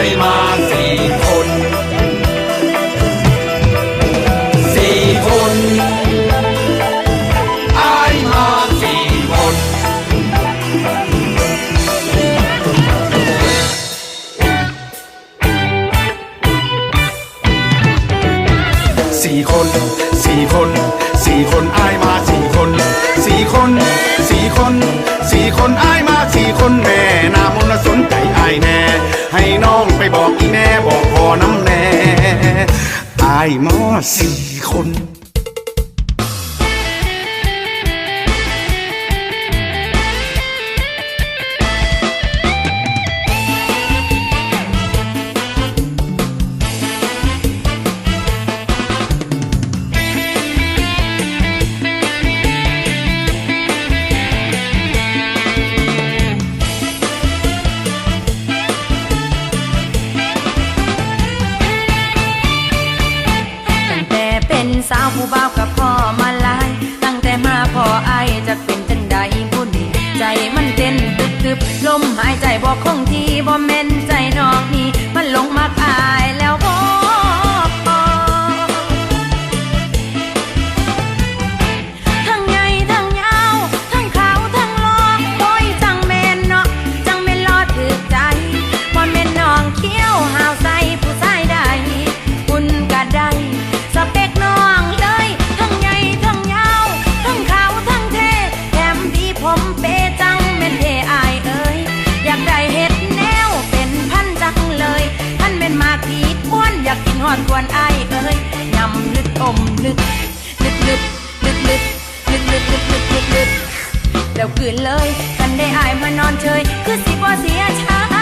ไยมาสี่คนสี่คนไอมาสี่คนสี่คนสี่คนสี่คนไอมาสี่คนสี่คนสี่คนสี่คนไอมาสี่คนแม่น้ำ แม่บอกพอน้ำแน่อายมอสี่คน มันเต้นตึบตึบลมหายใจบอกคง หอนกวนไอเอ้ยยำลึกอมลึกลึกลึกลึกลึกลึกลึกลึกลึกลึกแล้วกืนเลยกันได้อายมานอนเฉยคือสิบ่เสียช้า